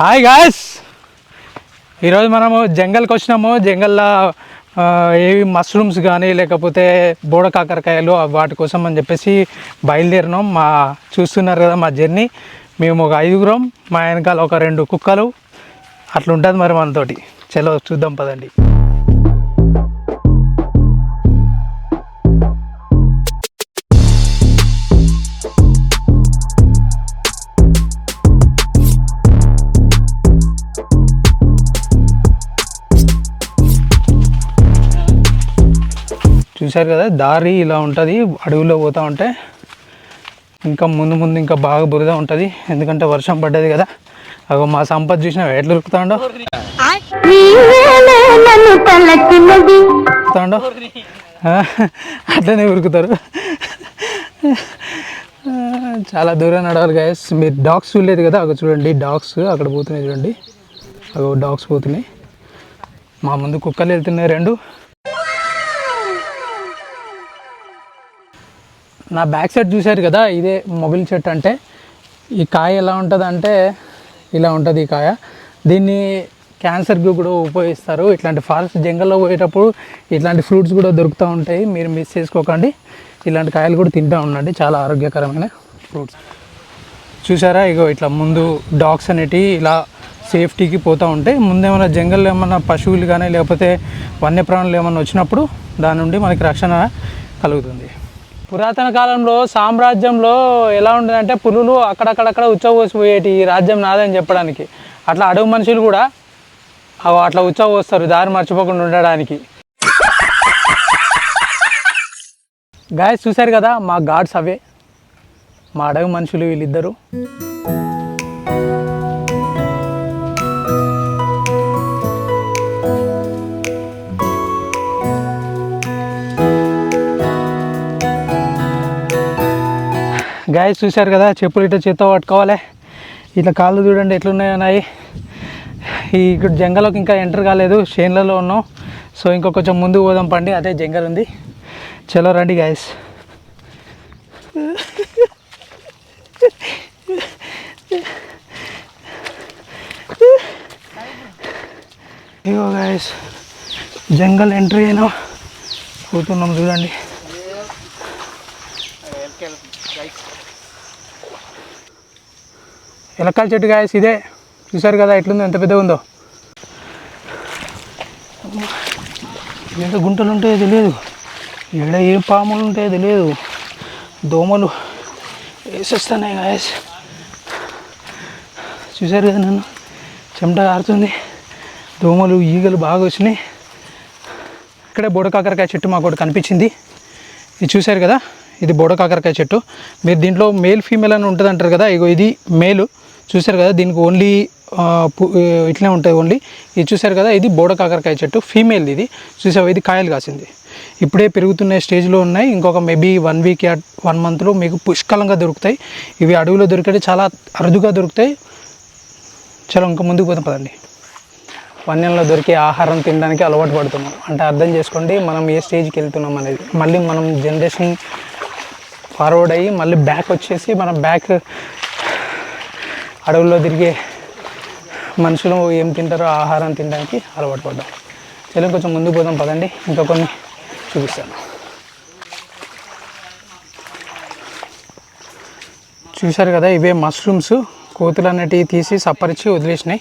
Hi guys ఈరోజు మనము జంగల్కి వచ్చినాము. జంగల్లో ఏవి మష్రూమ్స్ కానీ లేకపోతే బోడ కాకరకాయలు వాటి కోసం అని చెప్పేసి బయలుదేరినాం. మా చూస్తున్నారు కదా మా జర్నీ. మేము ఒక ఐదుగురం మా వెనకాల ఒక రెండు కుక్కలు. అట్లా ఉంటుంది మరి మనతోటి. చలో చూద్దాం పదండి. చూశారు కదా దారి ఇలా ఉంటుంది అడవిలో పోతూ ఉంటే ఇంకా ముందు ముందు ఇంకా బాగా బురద ఉంటుంది ఎందుకంటే వర్షం పడ్డది కదా. అగో మా సంపద చూసిన ఎట్లా ఉరుకుతాడో? నీవేలే ఉరుకుతాడో అట్లనే ఉరుకుతారు. చాలా దూరం నడవాలి గాయస్ మీరు డాగ్స్ చూడలేదు కదా అక్కడ చూడండి డాగ్స్ అక్కడ పోతున్నాయి చూడండి. అగో డాగ్స్ పోతున్నాయి. మా ముందు కుక్కలు వెళ్తున్నాయి రెండు. నా బ్యాక్ సైడ్ చూశారు కదా ఇదే మొగిలి చెట్టు అంటే. ఈ కాయ ఎలా ఉంటుంది అంటే ఇలా ఉంటుంది ఈ కాయ. దీన్ని క్యాన్సర్కి కూడా ఉపయోగిస్తారు. ఇట్లాంటి ఫారెస్ట్ జంగల్లో పోయేటప్పుడు ఇట్లాంటి ఫ్రూట్స్ కూడా దొరుకుతూ ఉంటాయి. మీరు మిస్ చేసుకోకండి. ఇలాంటి కాయలు కూడా తింటూ ఉండండి. చాలా ఆరోగ్యకరమైన ఫ్రూట్స్. చూసారా? ఇగో ఇట్లా ముందు డాగ్స్ అనేటివి ఇలా సేఫ్టీకి పోతూ ఉంటాయి. ముందు ఏమైనా జంగల్లో ఏమైనా పశువులు కానీ లేకపోతే వన్యప్రాణులు ఏమైనా వచ్చినప్పుడు దాని నుండి మనకి రక్షణ కలుగుతుంది. పురాతన కాలంలో సామ్రాజ్యంలో ఎలా ఉండదంటే పులులు అక్కడక్కడక్కడ ఉచ్చవోసిపోయేటి ఈ రాజ్యం నాదని చెప్పడానికి. అట్లా అడవి మనుషులు కూడా అవి అట్లా ఉచ్చవోస్తారు దారి మర్చిపోకుండా ఉండడానికి. గాయస్ చూశారు కదా మా గాడ్స్ అవే. మా అడవి మనుషులు వీళ్ళిద్దరు. గాయ చూశారు కదా చెప్పులు ఇట్లా చేత్తో పట్టుకోవాలి. ఇట్లా కాళ్ళు చూడండి ఎట్లున్నాయి ఉన్నాయి ఈ ఇక్కడ జంగల్లోకి ఇంకా ఎంటర్ కాలేదు షేన్లలో ఉన్నాం. సో ఇంకా కొంచెం ముందుకు పోదాం పండి అదే జంగల్ ఉంది. చలో రండి గాయస్ ఇగో గాయస్ జంగల్ ఎంట్రీ అయినా. పోతున్నాం చూడండి. ఎలకాల చెట్టు గాయస్ ఇదే. చూసారు కదా ఎట్లుందో ఎంత పెద్దగా ఉందో. ఏదో గుంటలు ఉంటాయో తెలియదు. ఇక్కడ ఏ పాములు ఉంటాయో తెలియదు. దోమలు వేసేస్తున్నాయి గాయస్ చూసారు కదా నన్ను? చెమట ఆరుతుంది. దోమలు ఈగలు బాగా వచ్చినాయి. ఇక్కడే బోడకాకరకాయ చెట్టు మాకు ఒకటి కనిపించింది. ఇది చూశారు కదా? ఇది బోడకాకరకాయ చెట్టు. మీరు దీంట్లో మేల్ ఫీమేల్ అని ఉంటుంది అంటారు కదా? ఇగో ఇది మేలు చూశారు కదా దీనికి ఓన్లీ ఇట్లే ఉంటుంది ఓన్లీ ఇది చూశారు కదా ఇది బోడ కాకరకాయ చెట్టు ఫీమేల్ ఇది. చూసావు ఇది కాయలు కాసింది. ఇప్పుడే పెరుగుతున్న స్టేజ్లో ఉన్నాయి. ఇంకొక మేబీ వన్ వీక్ వన్ మంత్లో మీకు పుష్కలంగా దొరుకుతాయి. ఇవి అడవిలో దొరికేవి చాలా అరుదుగా దొరుకుతాయి. చలో ఇంకా ముందుకు పోతాం పదండి. వన్యంలో దొరికే ఆహారం తినడానికి అలవాటు పడుతున్నాం. అంటే అర్థం చేసుకోండి మనం ఏ స్టేజ్కి వెళ్తున్నాం అనేది. మళ్ళీ మనం జనరేషన్ ఫార్వర్డ్ అయ్యి మళ్ళీ బ్యాక్ వచ్చేసి మనం బ్యాక్ అడవుల్లో తిరిగే మనుషులు ఏం తింటారో ఆహారం తినడానికి అలవాటు పడ్డాం. చలో కొంచెం ముందుకు పోదాం పదండి. ఇంకా కొన్ని చూపిస్తాను. చూశారు కదా ఇవే మష్రూమ్స్ కోతులు అనేటివి తీసి సప్పరిచి వదిలేసినాయి.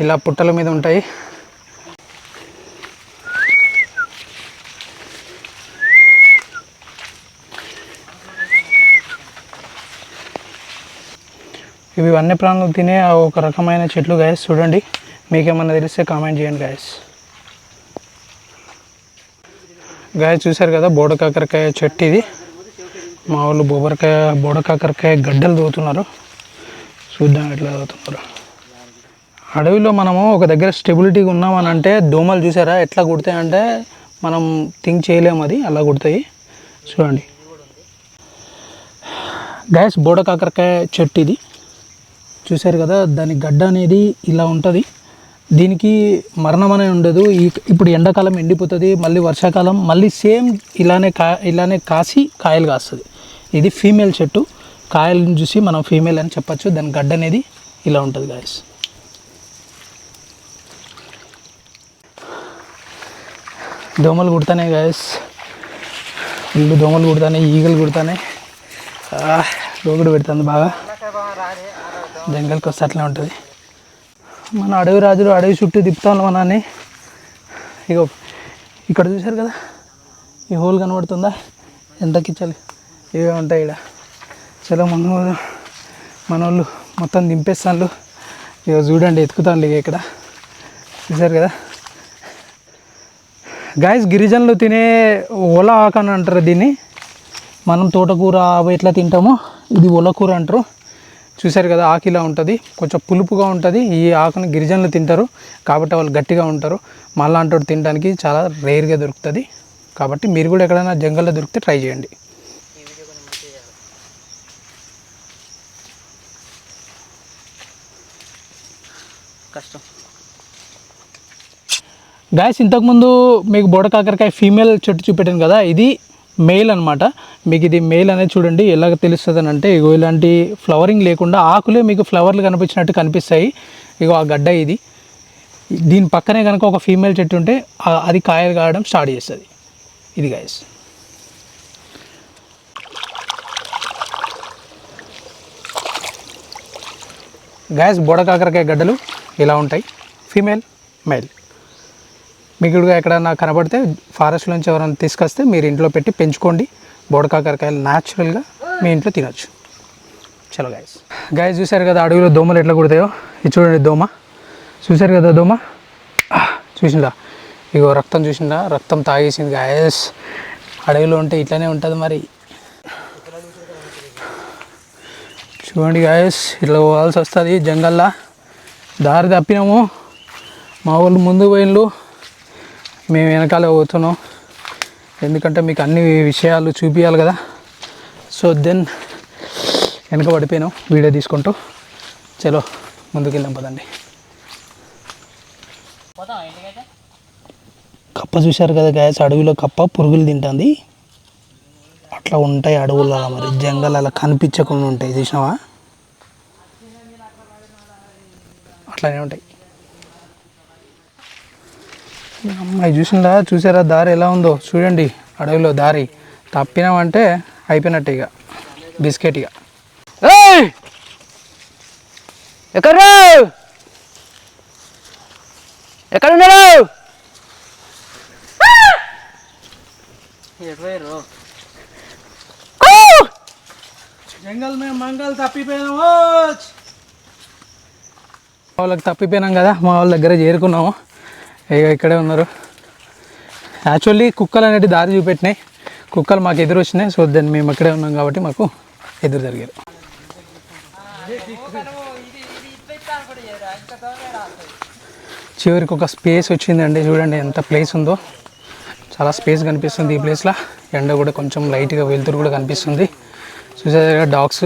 ఇలా పుట్టల మీద ఉంటాయి. ఇవి వన్యప్రాణులు తినే ఒక రకమైన చెట్లు గాయస్ చూడండి. మీకేమన్నా తెలిస్తే కామెంట్ చేయండి గాయస్ గాయ చూశారు కదా బోడకాకరకాయ చెట్టు ఇది. మా వాళ్ళు బొబ్బరికాయ బోడకాకరకాయ గడ్డలు దోతున్నారు చూద్దాం ఎట్లా తోతున్నారు అడవిలో మనము ఒక దగ్గర స్టెబిలిటీగా ఉన్నామని అంటే దోమలు చూసారా? ఎట్లా కుడతాయంటే మనం థింక్ చేయలేము అది అలా కుడతాయి చూడండి. గ్యాస్ బోడ కాకరకాయ చెట్టు ఇది. చూశారు కదా దాని గడ్డ అనేది ఇలా ఉంటుంది. దీనికి మరణం అనేది ఉండదు. ఇప్పుడు ఎండాకాలం ఎండిపోతుంది మళ్ళీ వర్షాకాలం మళ్ళీ సేమ్ ఇలానే కా ఇలానే కాసి కాయలు కాస్తుంది. ఇది ఫీమేల్ చెట్టు. కాయలను చూసి మనం ఫీమేల్ అని చెప్పచ్చు. దాని గడ్డ అనేది ఇలా ఉంటుంది గాయస్ దోమలు కుడతానే గాయస్ ఇల్లు దోమలు కుడతానే ఈగలు కుడతానే. రోగుడు పెడుతుంది బాగా. జంగల్కి వస్తే అట్లా ఉంటుంది. మన అడవి రాజులు అడవి చుట్టూ తిప్పుతాను మనని ఇగో ఇక్కడ చూశారు కదా? ఈ హోల్ కనబడుతుందా? ఎంతకి చలి. ఇవే ఉంటాయి ఇక్కడ చలో మన మన వాళ్ళు మొత్తం దింపేస్తాను ఇక చూడండి ఎత్తుకుతాను ఇక ఇక్కడ. చూశారు కదా? గాయస్ గిరిజనులు తినే ఒల ఆకు అని అంటారు దీన్ని. మనం తోటకూర అవి ఎట్లా తింటామో ఇది ఒలకూర అంటారు. చూశారు కదా ఆకు ఇలా ఉంటుంది. కొంచెం పులుపుగా ఉంటుంది. ఈ ఆకుని గిరిజనులు తింటారు. కాబట్టి వాళ్ళు గట్టిగా ఉంటారు. మళ్ళా అంటాడు తినడానికి చాలా రేర్గా దొరుకుతుంది. కాబట్టి మీరు కూడా ఎక్కడైనా జంగల్లో దొరికితే ట్రై చేయండి. కష్టం. గాయస్ ఇంతకుముందు మీకు బోడ కాకరకాయ ఫీమేల్ చెట్టు చూపెట్టాను కదా ఇది మేల్ అన్నమాట. మీకు ఇది మేల్ అనేది చూడండి ఎలాగ తెలుస్తుంది అని అంటే ఇగో ఇలాంటి ఫ్లవరింగ్ లేకుండా ఆకులే మీకు ఫ్లవర్లు కనిపించినట్టు కనిపిస్తాయి. ఇగో ఆ గడ్డ ఇది. దీని పక్కనే కనుక ఒక ఫీమేల్ చెట్టు ఉంటే అది కాయలు కాయడం స్టార్ట్ చేస్తుంది. ఇది గాయస్ గాయస్ బోడ కాకరకాయ గడ్డలు ఇలా ఉంటాయి? Female male. మీకు ఎక్కడన్నా కనబడితే ఫారెస్ట్ నుంచి ఎవరైనా తీసుకొస్తే మీరు ఇంట్లో పెట్టి పెంచుకోండి. బోడకాకరకాయలు న్యాచురల్గా మీ ఇంట్లో తినొచ్చు. చలో గాయస్ గాయస్ చూశారు కదా అడవిలో దోమలు ఎట్లా కుడతాయో? ఇది చూడండి దోమ. చూశారు కదా దోమ? చూసిందా ఇగో రక్తం చూసిందా రక్తం తాగేసింది గాయస్ అడవిలో ఉంటే ఇట్లానే ఉంటుంది మరి. చూడండి గాయస్ ఇట్లా పోవాల్సి వస్తుంది జంగల్లా. దారి తప్పినాము. మా వాళ్ళు ముందు పోయిన్లు మేము వెనకాల పోతున్నాం. ఎందుకంటే మీకు అన్ని విషయాలు చూపించాలి కదా. సో దెన్ వెనక పడిపోయినాం వీడియో తీసుకుంటూ చలో ముందుకు వెళ్ళాం పదండి కప్ప చూశారు కదా గ్యాస్ అడవిలో కప్ప పురుగులు తింటుంది. అట్లా ఉంటాయి అడవులలో మరి. జంగల్ అలా కనిపించకుండా ఉంటాయి. చూసినావా? అట్లానే ఉంటాయి. అమ్మాయి చూసిందా? చూసారా? దారి ఎలా ఉందో? చూడండి అడవిలో దారి. తప్పినామంటే అయిపోయినట్టు ఇక. బిస్కెట్ ఇక. ఎక్కడ జంగల్ తప్పిపోయినాము మా వాళ్ళకి తప్పిపోయినాం కదా మా వాళ్ళ దగ్గర చేరుకున్నాము. ఇక ఇక్కడే ఉన్నారు. యాక్చువల్లీ కుక్కలు అనేటి దారి చూపెట్టినాయి. కుక్కలు మాకు ఎదురు వచ్చినాయి. సో దాన్ని మేము ఇక్కడే ఉన్నాం కాబట్టి మాకు ఎదురు జరిగారు. చివరికి ఒక స్పేస్ వచ్చిందండి. చూడండి ఎంత ప్లేస్ ఉందో. చాలా స్పేస్ కనిపిస్తుంది ఈ ప్లేస్లో ఎండ కూడా కొంచెం లైట్గా వెలుతురు కూడా కనిపిస్తుంది. చూసేదా డాగ్స్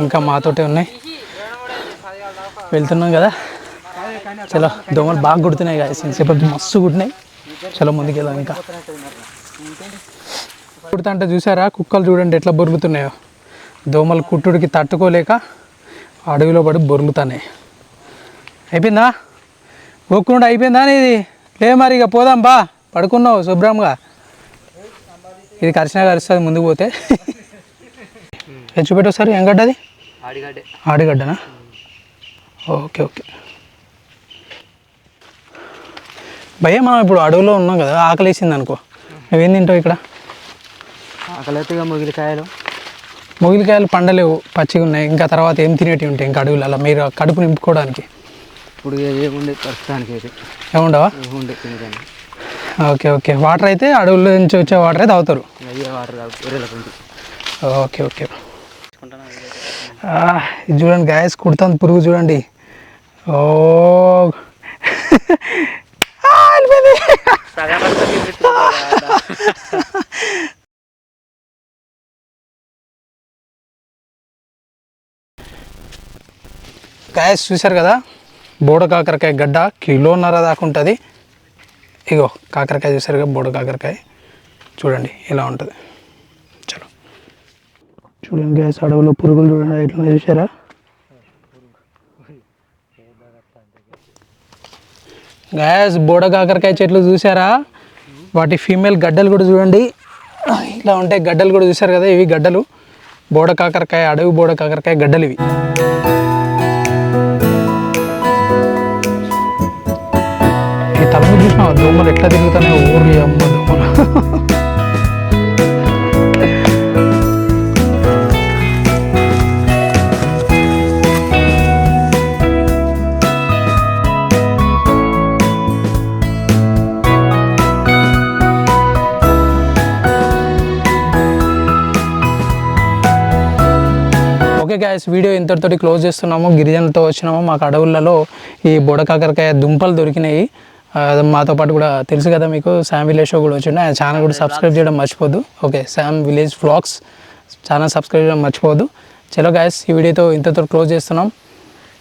ఇంకా మాతోటే ఉన్నాయి. వెళ్తున్నాం కదా. చలో దోమలు బాగా కుడుతున్నాయి కదా సేపటి మస్తు కుట్టినాయి. చలో ముందుకు వెళ్దాం ఇంకా. కుడుతా అంటే చూసారా? కుక్కలు చూడండి ఎట్లా బొరుగుతున్నాయో. దోమలు కుట్టుడికి తట్టుకోలేక అడవిలో పడి బొరుగుతున్నాయి అయిపోయిందా? ఒక్కకుండా అయిపోయిందా ఇది లే మరి ఇక పోదాం బా. పడుకున్నావు శుభ్రంగా. ఇది కరిచినా కరుస్తుంది ముందుకు పోతే. చూపెట్టు ఒకసారి ఏం గడ్డ అది? ఆడిగడ్డే. ఆడిగడ్డనా? Okay okay. భయ్య మనం ఇప్పుడు అడవిలో ఉన్నాం కదా ఆకలి వేసింది అనుకో. నువ్వేం తింటావు ఇక్కడ? ఆకలిగా ముగిలికాయలు. మొగిలికాయలు పండలేవు పచ్చిగా ఉన్నాయి. ఇంకా తర్వాత ఏం తినేటివి ఉంటాయి ఇంకా అడవులలో మీరు కడుపు నింపుకోవడానికి. ఇప్పుడు ఏముండే ప్రస్తుతానికి అయితే. ఏముండవా? ఏముండే తినదాన్ని ఓకే ఓకే. వాటర్ అయితే అడవుల నుంచి వచ్చే వాటర్ అయితే ఉంది ఓకే ఓకే. చూడండి గ్యాస్ కుడుతుంది పురుగు చూడండి. ఓ వెళ్ళిపోయింది. గ్యాస్ చూశారు కదా? బోడ కాకరకాయ గడ్డ కిలోన్నర దాకా ఉంటుంది. ఇగో కాకరకాయ చూసారు కదా బోడ కాకరకాయ. చూడండి ఇలా ఉంటుంది. చలో. చూడండి గ్యాస్ అడవిలో పురుగులు చూడండి ఇట్లా చూసారా గ్యాస్ బోడ కాకరకాయ చెట్లు చూసారా వాటి ఫీమేల్ గడ్డలు కూడా చూడండి. ఇలా ఉంటాయి గడ్డలు కూడా చూసారు కదా ఇవి గడ్డలు. బోడ కాకరకాయ అడవి బోడ కాకరకాయ గడ్డలు ఇవి. ఈ తలము చూసిన దోమలు ఎట్లా తిరుగుతున్నాయి? ఊర్లు అమ్మ. గాయస్ వీడియో ఇంతటితోటి క్లోజ్ చేస్తున్నాము. గిరిజనులతో వచ్చినాము. మాకు అడవులలో ఈ బుడకాకరకాయ దుంపలు దొరికినాయి. మాతో పాటు కూడా తెలుసు కదా మీకు. శామ్ విలేజ్ షో కూడా వచ్చిండే. ఆయన ఛానల్ కూడా సబ్స్క్రైబ్ చేయడం మర్చిపోద్దు okay Sam village vlogs channel subscribe చేయడం మర్చిపోవద్దు చలో గాయస్ ఈ వీడియోతో ఇంతతో క్లోజ్ చేస్తున్నాం.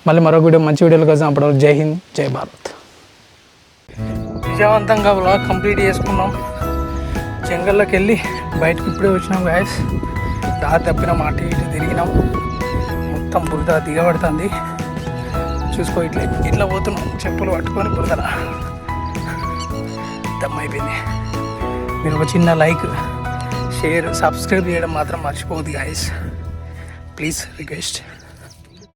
మళ్ళీ మరొక వీడియో మంచి వీడియోలు కోసం అప్పటివరకు జై హింద్ జై భారత్. విజయవంతంగా వ్లాగ్ కంప్లీట్ చేసుకున్నాం. జంగల్లోకి వెళ్ళి బయటకు ఇప్పుడే వచ్చినాం గాయస్ దా తప్పిన మాట ఇటు తిరిగినాం. మొత్తం బురద దిగబడుతుంది. చూసుకో ఇట్లా ఇట్లా పోతున్నాం. చెప్పులు పట్టుకొని బురదల. దమ్ అయిపోయింది మీరు ఒక చిన్న లైక్ షేర్ సబ్స్క్రైబ్ చేయడం మాత్రం మర్చిపోవద్దు గాయస్ ప్లీజ్ రిక్వెస్ట్